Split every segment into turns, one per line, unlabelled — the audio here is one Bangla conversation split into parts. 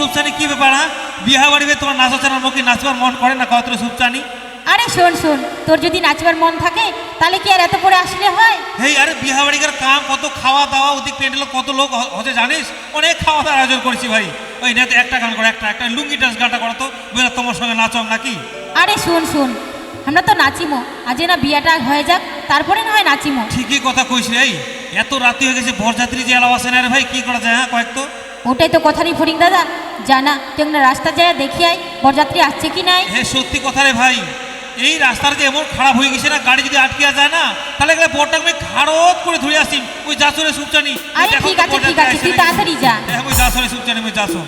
সুপচানি কি ব্যাপার হ্যাঁ? বিহা বাড়িতে তোমার নাচাচার মুখে নাচবার মন করে না? কত সুপচানি?
আরে শোন শোন তোর যদি নাচবার মন থাকে তাহলে কি আর এত পরে আসলে হয়?
হেই আরে বিহা বাড়িকার কাম কত খাওয়া দাওয়া ওদিক প্যান্ডেল কত লোক হচ্ছে জানিস? অনেক খাওয়া দাওয়ার আয়োজন করেছি ভাই। ওই না তো একটা গান করো একটা একটা লুঙ্গি ডান্স গানটা করো তো। বেলা তোমার সঙ্গে নাচম নাকি?
আরে শোন শোন আমরা তো নাচিমো। আজে না বিয়াটা হয়ে যাক তারপরে না হয় নাচিমো।
ঠিকই কথা কইস রে এই এত রাতি হয়ে গেছে বরযাত্রী যে এলাও আসে না রে ভাই কি করা যায় হ্যাঁ কয়েক তো?
ওটাই তো কথা নেই ফরিং দাদা জানা তুই একটা রাস্তা যায় দেখি আয় বরযাত্রী আসছে কি নাই?
হ্যাঁ সত্যি কথা রে ভাই। এই রাস্তার যে এমন খারাপ হয়ে গেছে না গাড়ি যদি আটকে যায় না তাহলে গেলে বরটাকে আমি খারত করে ধরে আসি। ওই যাসরে সুপচানি।
আরে ঠিক আছে ঠিক আছে তুই। তাড়াতাড়ি যা।
হ্যাঁ ওই যাসরে সুপচানি ওই যাসো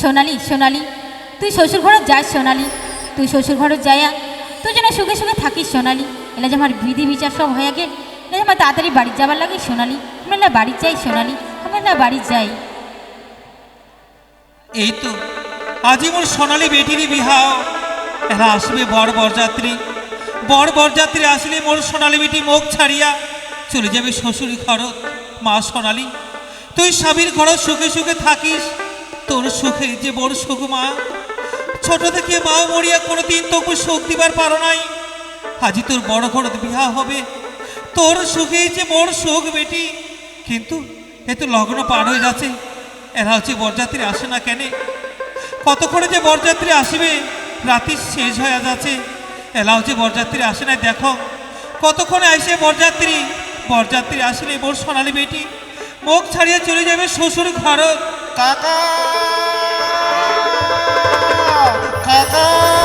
সোনালি সোনালি তুই শ্বশুর ঘরত যাস সোনালি। তুই শ্বশুর ঘরত যাইয়া তুই যেন সুখে সুখে থাকিস সোনালি। এলা যে আমার বিধি বিচার সব হয়ে গেল। আমার তাড়াতাড়ি বাড়ি যাবার লাগে সোনালি, আমরা না বাড়ি যাই সোনালি, আমরা না বাড়ি যাই।
এই তো মোর সোনালি বেটিরই বিহাও এরা আসবে বড় বরযাত্রী। বড় বরযাত্রী আসলে মোর সোনালি বেটি মুখ ছাড়িয়া চলে যাবে শ্বশুরি ঘরত মা সোনালি, তুই স্বামীর ঘরত সুখে সুখে থাকিস, তোর সুখে যে বড় সুখ মা। ছোট থেকে মা মরিয়া কোনোদিন তোকে সুখ দিবার পারো নাই। আজি তোর বড় ঘরত বিহা হবে। তোর সুখে যে মোর সুখ বেটি, কিন্তু এ তো লগ্ন পার হয়ে যাচ্ছে। এরা হচ্ছে বরযাত্রী আসে না কেন। কতক্ষণে যে বরযাত্রী আসবে, রাতি শেষ হয়ে যাচ্ছে। এলা হচ্ছে বরযাত্রী আসে না দেখো। কতক্ষণে আসে বরযাত্রী? বরযাত্রী আসলে মোর সোনালি বেটি। মুখ ছাড়িয়ে চলে যাবে শ্বশুর ঘর।
কাকা! কাকা!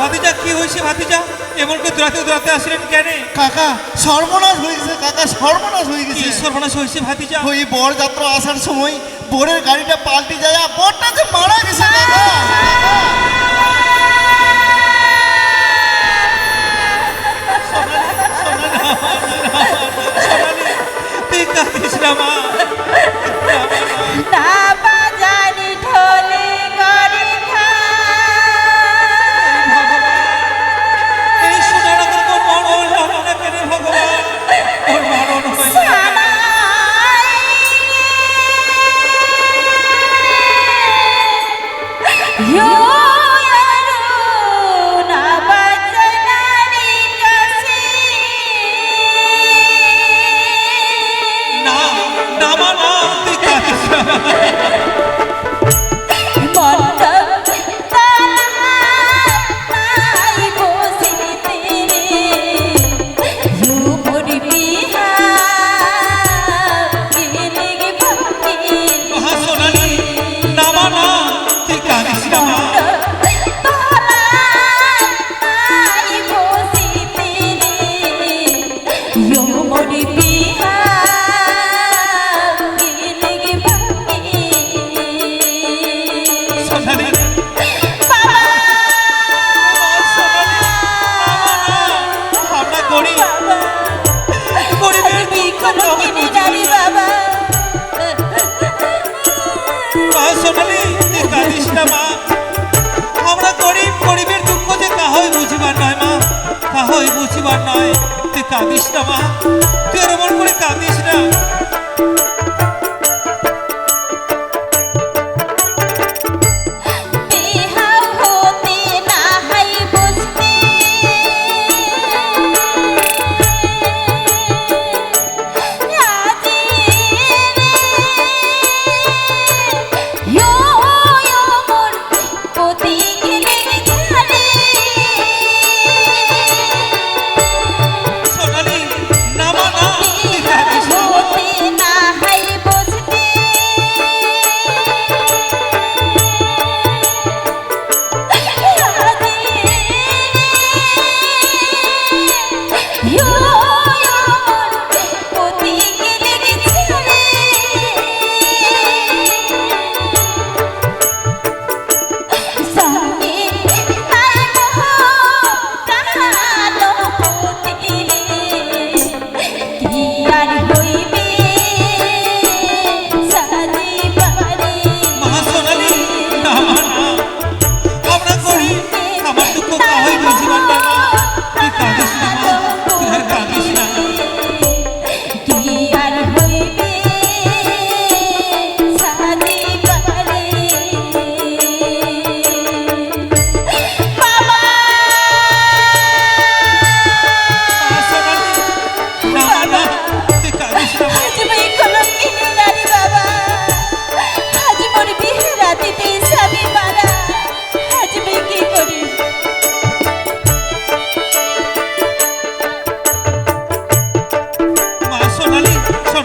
ভাতিজা কি হয়েছে ভাতিজা? এমন করে দূরাতে দূরাতে আসলেন কেন?
কাকা সর্বনাশ হয়ে গেছে কাকা সর্বনাশ হয়ে গেছে।
সর্বনাশ হয়েছে ভাতিজা?
ওই বর যাত্রা আসার সময় বোরের গাড়িটা পাল্টে যায় আর বরটা যে মারা গেছে কাকা।
সোনালি তুই কাঁদিস না মা।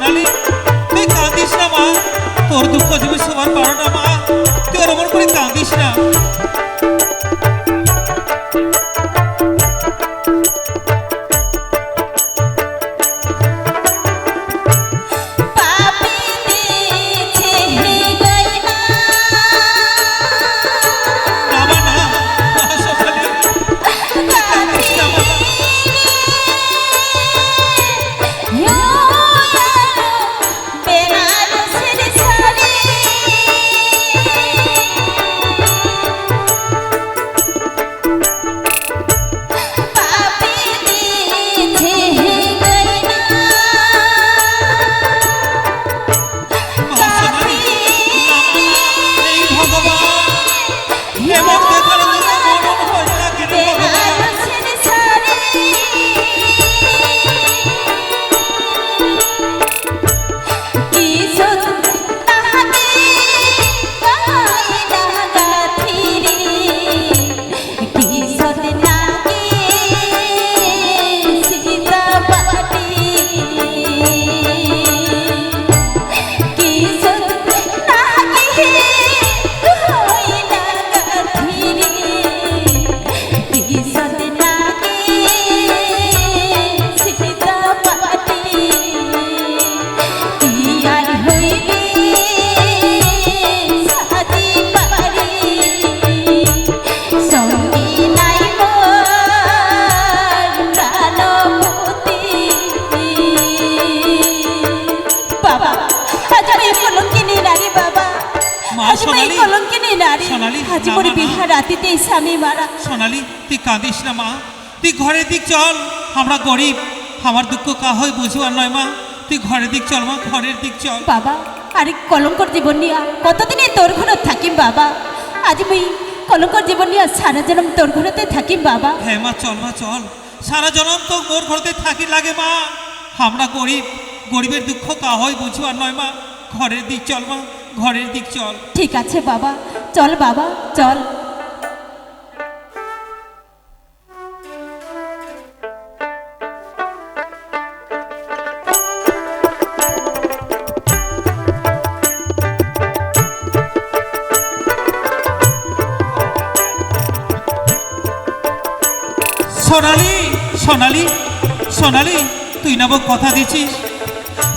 সোনালি তুই কাঁদিস না মা, তোর দুঃখ যদি সবার পারো মা, তুই আর করে কাঁদিস না।
স্বামী মারা।
সোনালি তুই কাঁদিস না মা। তুই ঘরের দিক চল আমরা গরিব। আমার দুঃখ কাহই বুঝবার নয় মা। তুই ঘরের দিক চল মা ঘরের দিক চল।
বাবা আরে কলঙ্কর জীবন নিয়া কতদিনে তোর ঘরত থাকিম বাবা? আজ মুই কলঙ্কর জীবন নিয়া সারা জনম তোর ঘরতে থাকিম বাবা।
হ্যাঁ মা চল মা চল। সারা জনম তো মোর ঘরতে থাকি লাগে মা। আমরা গরিব গরিবের দুঃখ কাহই বুঝবার নয় মা। ঘরের দিক চল মা ঘরের দিক চল।
ঠিক আছে বাবা চল বাবা চল।
সোনালি সোনালি, তুই না কথা দিছিস?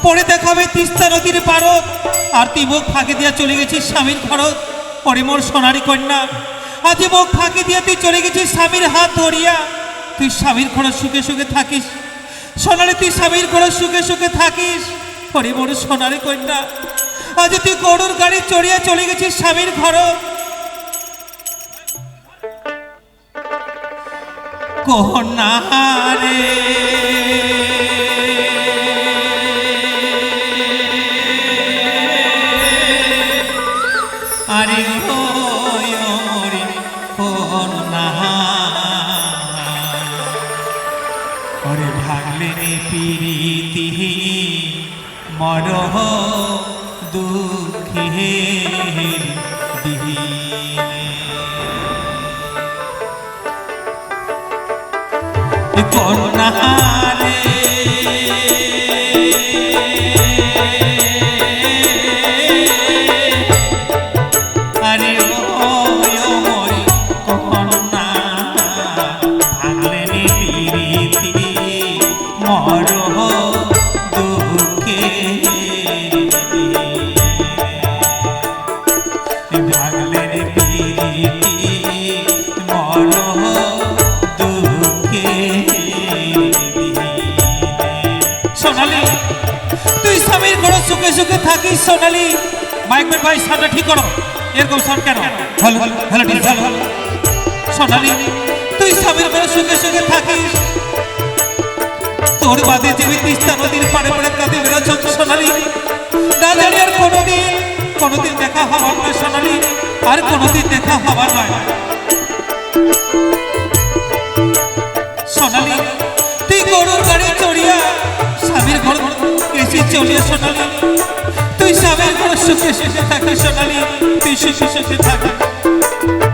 পরে দেখাবে তিস্তা নদীর পারত আর তুই মুখ ফাঁকি দিয়া চলে গেছিস স্বামীর খরচ পরে মোর সোনারি কন্যা আজ মুখ ফাঁকি দিয়া তুই চলে গেছিস স্বামীর হাত ধরিয়া। তুই স্বামীর খরচ সুখে সুখে থাকিস। সোনালি, তুই স্বামীর খরচ সুখে সুখে থাকিস। পরে মোর সোনারি কন্যা, আজ তুই গরুর গাড়ি চড়িয়া চলে গেছিস স্বামীর খরচ কহনারে ভাই, সামনে ঠিক করো। এরকম সাউন্ড কেন? ভালো ভালো ঠিক ভালো সোনালি, তুই স্বামীর ঘরে সুখে সুখে থাকিস। তোর বাদে জীবী তিস্তা নদীর পাড়ে পাড়ে কাঁদে বেরোচ্ছ সোনালি। না জানি আর কোনোদিন কোনোদিন দেখা হবার নয় সোনালি, আর কোনোদিন দেখা হবার নয়। সোনালি, তুই গরুর গাড়ি চড়িয়া স্বামীর ঘর এসে চলিয়া সোনালি। তুই স্বামীর সুখে সুখে থাকিস সোনালি পিসে সুখে সুখে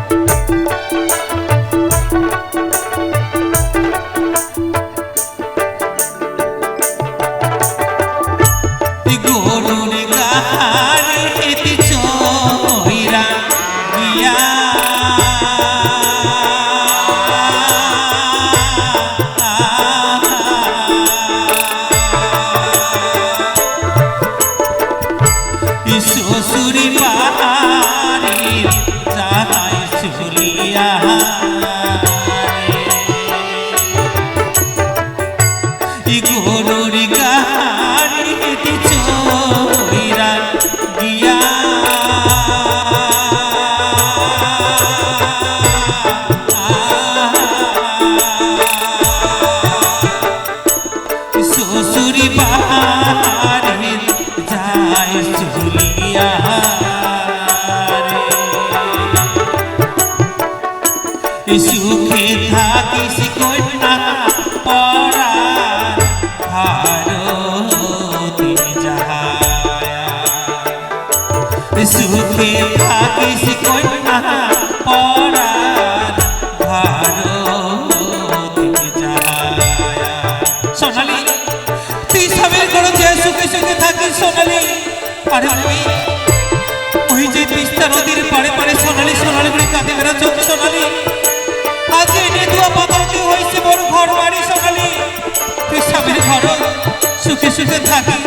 সবের করো যে সুখে থাকিস সোনালি। আরে ওই যে তিস্তা নদীর পাড়ে পাড়ে সোনালি সোনালি করে কাঁদে বেড়া চোখ সোনালি। আজ এই নেদুয়া পাতাল কি হয়েছে বড় ঘর বাড়ি সোনালি। তুই স্বামীর ঘর সুখে সুখে থাকি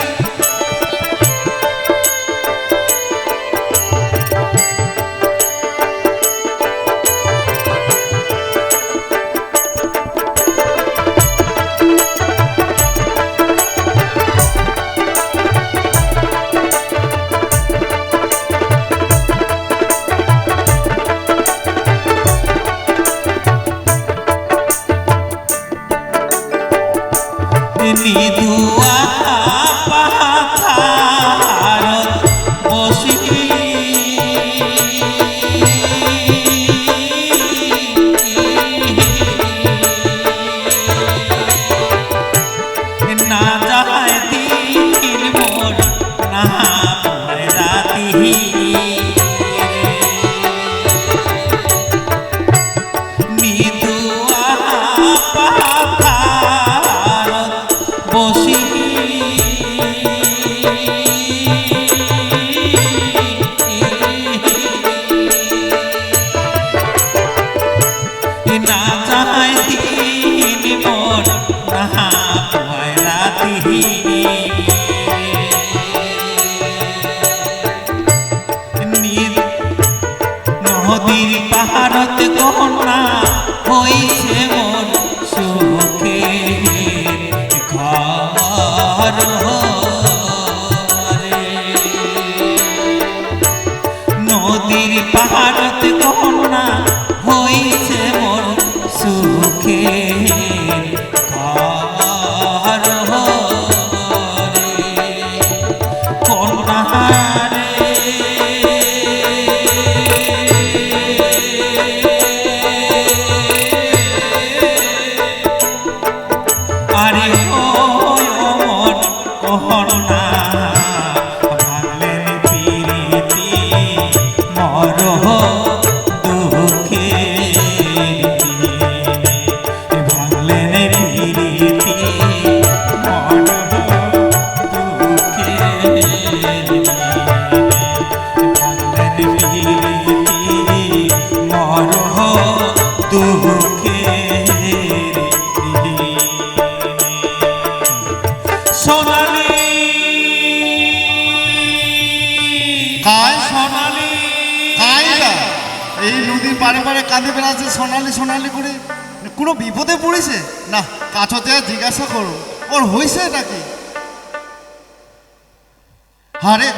আরে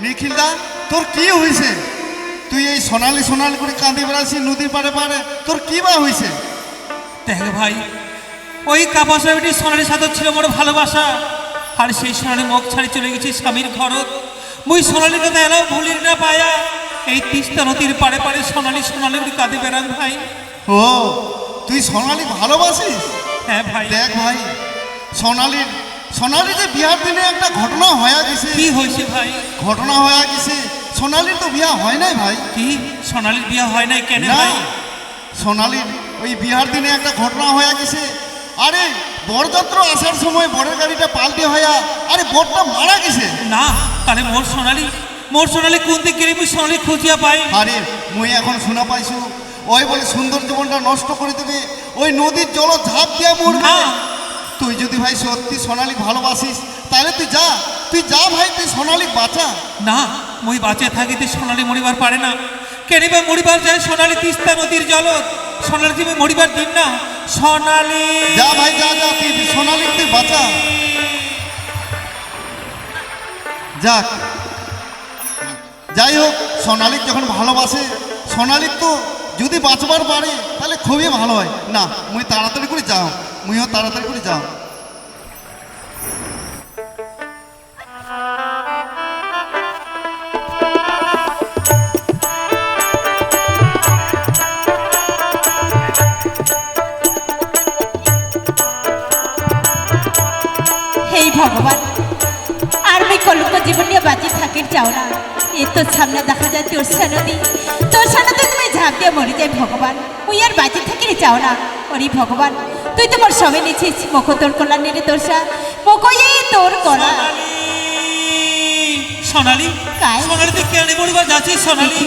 নিখিলদা তোর কি হয়েছে তুই এই সোনালি সোনালি করে কাঁদে বেড়াচ্ছিস নদীর পারে পারে তোর কি বা হয়েছে
দেখ ভাই ওই কাপাসা বেটি সোনালির সাথে ছিল মোর ভালোবাসা আর সেই সোনালি মুখ ছাড়ি চলে গেছি স্বামীর ঘরত। মুই সোনালি কথা এলাও ভুলির না পায়া এই তিস্তা নদীর পারে পারে সোনালি সোনালি করে কাঁদে বেড়ান ভাই।
ও তুই সোনালি ভালোবাসিস?
হ্যাঁ ভাই।
দেখ ভাই সোনালির সোনালি যে বিয়ার দিনে একটা ঘটনা হয়ে গেছে।
কি হয়েছে ভাই?
ঘটনা হয়ে গেছে। সোনালির তো বিয়া হয় নাই ভাই।
কি? সোনালির বিয়া হয় নাই কেন ভাই?
সোনালির ওই বিহার দিনে একটা ঘটনা হয়ে গেছে। আরে বরযাত্র আসার সময় বরের গাড়িটা পাল্টে হইয়া আরে বরটা মারা গেছে।
না তাহলে মোর সোনালি মোর সোনালি কোন দিক গেলে মুই সোনালি খুঁজিয়া পাই?
আরে মুই এখন শোনা পাইছো। ওই বলে সুন্দর জীবনটা নষ্ট করে দেবে। ওই নদীর জল ঝাঁপ দিয়া মরবে। তুই যদি ভাই সত্যি সোনালি ভালোবাসিস তাহলে তুই যা তুই যা ভাই তুই সোনালি বাঁচা।
না মুই বাঁচে থাকিতে সোনালি মরিবার পারে না। কেনিবা মরিবার যায় সোনালি তিস্তা নদীর জলত? সোনালি তুমি মরিবার দিন না সোনালি।
যা ভাই যা যা তুই সোনালি তুই বাঁচা। যাক যাই হোক সোনালিক যখন ভালোবাসে সোনালিক তো যদি বাঁচবার পারে তাহলে খুবই ভালো হয়। না মুই তাড়াতাড়ি করে যাও। মুইও তাড়াতাড়ি করে যাও।
ভগবান, আর আমি জীবন নিয়ে বাঁচি থাকির চাও না। এ তোর সামনে দেখা যায় তোর সানদি তোর সানদি তুমি ঝাঁপ দিয়ে মরে ভগবান। ওই আর বাঁচি থাকির চাও না। ওরে ভগবান তুই তোমার সবে নিছিস মুখ তোর কলা নিলে তোর সা মুখ ইয়ে তোর করা।
সোনালি
কাই?
সোনালি তুই কেন মরিবার যাচ্ছিস সোনালি?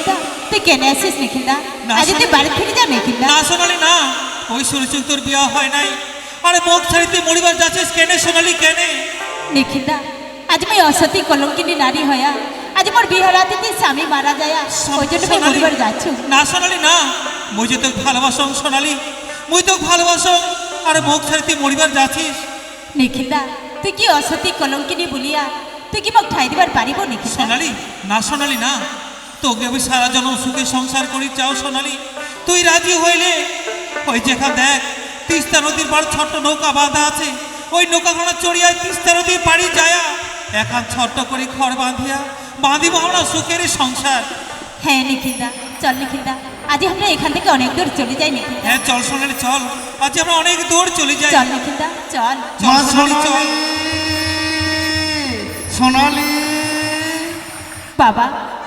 তুই কেনে আসিস নিখিলদা?
না,
আজ তুই। বাড়ি ফিরে যা নিখিলদা।
না সোনালি না। ওই শুনেছি তোর বিয়া হয় নাই। আরে মুখ ছাড়ি তুই মরিবার যাচ্ছিস কেনে সোনালি কেনে?
নিখিলদা আজ আমি অসতী কলঙ্কিনী নারী হয়া। আজ মোর বিহরাতে তুই স্বামী মারা যায় ওই জন্য আমি মরিবার যাচ্ছ।
না সোনালি না। মুই যে তোকে ভালোবাসং সোনালি। মুই তোকে ভালোবাসং। আরে মুখ ছাড়ি তুই মরিবার যাচ্ছিস?
নিখিলদা তুই কি অসতী কলঙ্কিনী বলিয়া তুই কি মোক ঠাই দিবার পারিব নিখিলদা
সোনালি না সোনালি না। তোকে আমি সারা জন্ম সুখে সংসার করি চাও সোনালি। তুই রাজি হইলে ওই যেখান দেখ তিস্তা নদীর পাড় ছোট্ট নৌকা বাঁধা আছে। ওই নৌকা নৌকাখানা চড়িয়া তিস্তা নদীর পাড়ি যায়া এখান ছোট্ট করে খড় বাঁধিয়া বাঁধিব আমরা সুখের সংসার।
হ্যাঁ নিখিলদা চল নিখিলদা আজ আমরা এখান থেকে অনেক দূর চলে যাই নিখিলদা
হ্যাঁ চল সোনালি চল। আজ আমরা অনেক দূর চলে যাই।
চল নিখিলদা চল।
মা
চল সোনালি চল।
সোনালি
বাবা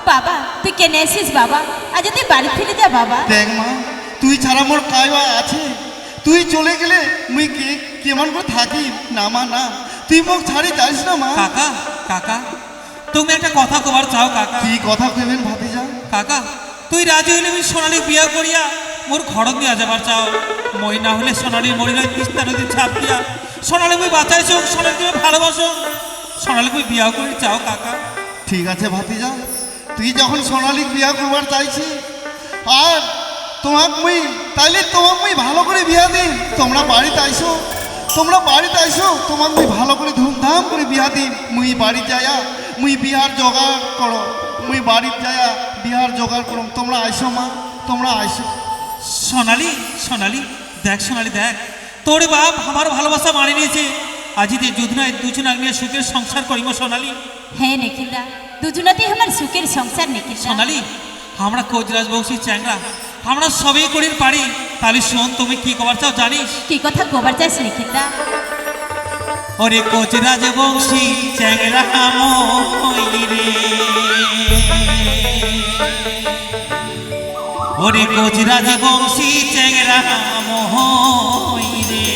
বাবা তুই কেনে আসিস বাবা? আজ তুই বাড়ি ফিরে যা বাবা।
দেখ মা তুই ছাড়া মোর কায়বা আছে। তুই চলে গেলে মুই কে কেমন করে থাকি? না মা না। তুই মোক ছাড়ি যাইস না মা।
কাকা কাকা তুমি একটা কথা কবার চাও কাকা।
কি কথা কইবেন ভাবি যা
কাকা তুই রাজি হইলে আমি সোনালি বিয়া করিয়া মোর ঘরত নিয়ে যাবার চাও। মই না হলে সোনালি মরিলে তিস্তা নদী ছাপ দিয়া। সোনালি মুই বাঁচাইছ, সোনালি তুমি ভালোবাসো। সোনালি মুই বিয়া করি চাও, কাকা।
ঠিক আছে ভাতি ভাতিজা, তুই যখন সোনালি বিয়া করবার চাইছি, আর তোমাক মুই, তাইলে তোমাক মুই ভালো করে বিয়া দিই তোমরা বাড়িতে আইসো, তোমরা বাড়িতে আইসো, তোমাক মুই ভালো করে ধুমধাম করে বিয়া দিই মুই বাড়ি যায়া মুই বিহার জোগাড় করো। মুই বাড়ির যায়া বিহার জোগাড় করো। তোমরা আইসো মা তোমরা আইসো।
সোনালি সোনালি দেখ সোনালি দেখ। তোর বাপ আমার ভালোবাসা মানি নিয়েছে। আজি যে যুদনায় দুজন নিয়ে সুখের সংসার করিব সোনালি।
হ্যাঁ নিখিলদা দুজনাতেই আমার সুখের সংসার নিখিলদা।
সোনালি আমরা কোচরাজ বংশী চ্যাংরা আমরা সবই করির পারি। তাহলে শোন তুমি কি কবার চাও জানিস?
কি কথা গোবার চাস নিখিলদা?
ওরে কোচরাজ বংশী চ্যাংরা রে। ওরে কোচরাজ বংশী মই রে।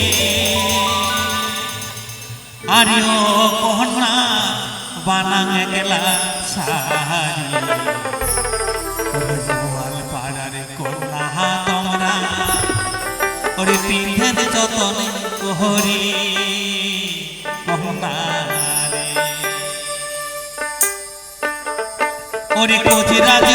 আরে ও কহনা বানাং গেলা সারি। গোয়াল পাড়ার কন্যা তোমরা ওরে পিঠের যতন কোহরে কহনারে ওরে বংশী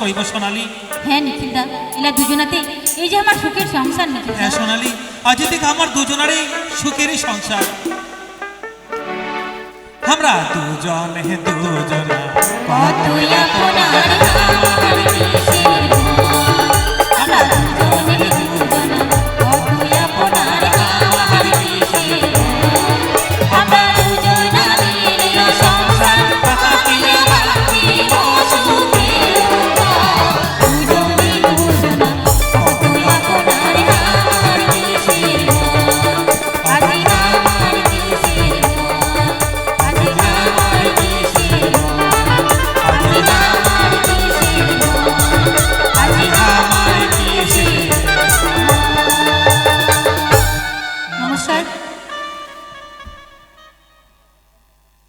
কইব
সোনালি।
হ্যাঁ নিখিলদা। এলা দুজনাতে এই যে আমার সুখের সংসার নিখিল
হ্যাঁ সোনালি আজ থেকে আমার দুজনারই সুখের সংসার। আমরা দুজন হে দুজনা
কত আপনা